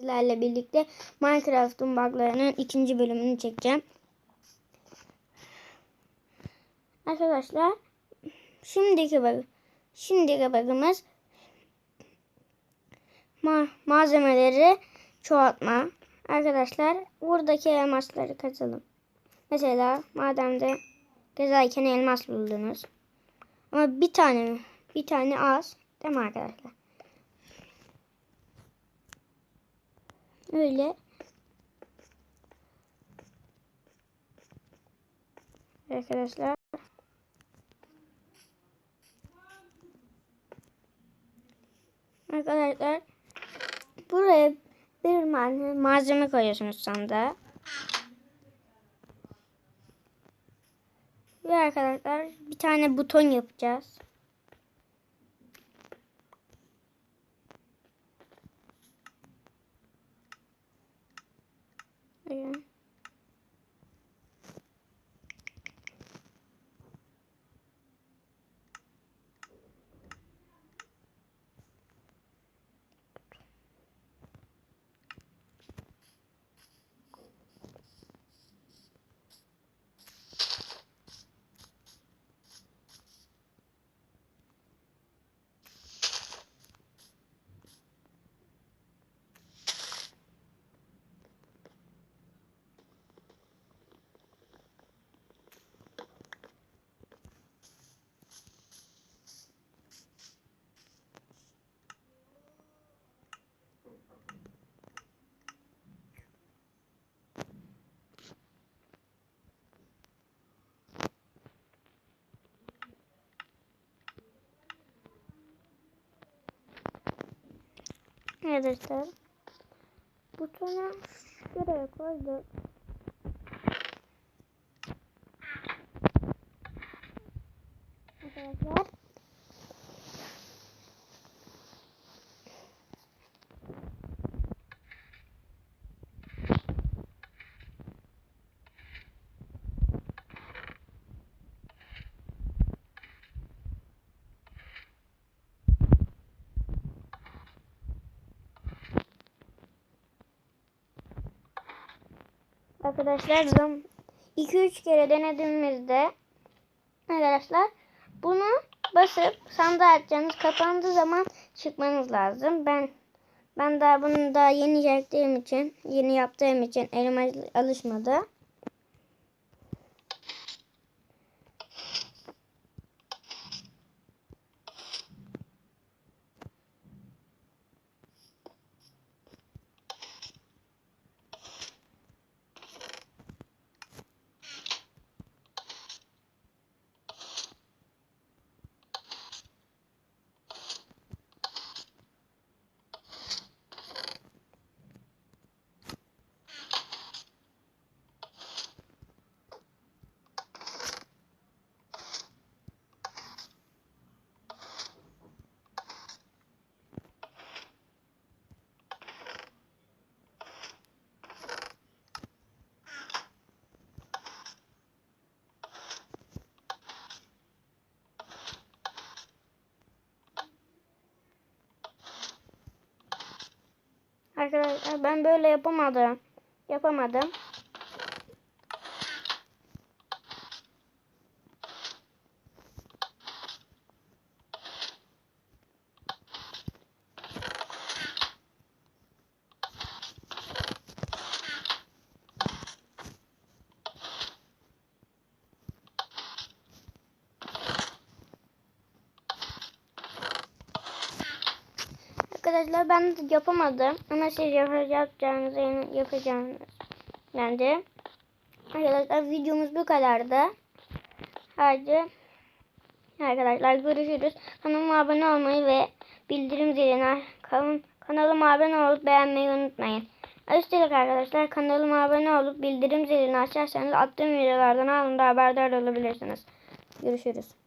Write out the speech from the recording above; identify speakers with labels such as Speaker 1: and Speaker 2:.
Speaker 1: sizlerle birlikte Minecraft'ın buglarının ikinci bölümünü çekeceğim. Arkadaşlar şimdiki bug şimdiki bug'ımız ma- malzemeleri çoğaltma. Arkadaşlar buradaki elmasları kazalım. Mesela mademde gezerken elmas buldunuz. Ama bir tane bir tane az değil mi arkadaşlar? Öyle. Arkadaşlar. Arkadaşlar. Buraya bir malzeme, koyuyorsunuz sandığa. Ve arkadaşlar bir tane buton yapacağız. Arkadaşlar. Butonu şuraya koyduk. Arkadaşlar. Arkadaşlar 2-3 kere denediğimizde arkadaşlar bunu basıp sandığa atacağınız kapandığı zaman çıkmanız lazım. Ben ben daha bunu daha yeni yaptığım için, yeni yaptığım için elime alışmadı. Arkadaşlar ben böyle yapamadım. Yapamadım. Arkadaşlar ben yapamadım. Ama siz yapacağınızı yapacağınız. Yani arkadaşlar videomuz bu kadardı. Hadi arkadaşlar görüşürüz. Kanalıma abone olmayı ve bildirim zilini kan kanalıma abone olup beğenmeyi unutmayın. Üstelik arkadaşlar kanalıma abone olup bildirim zilini açarsanız attığım videolardan anında haberdar olabilirsiniz. Görüşürüz.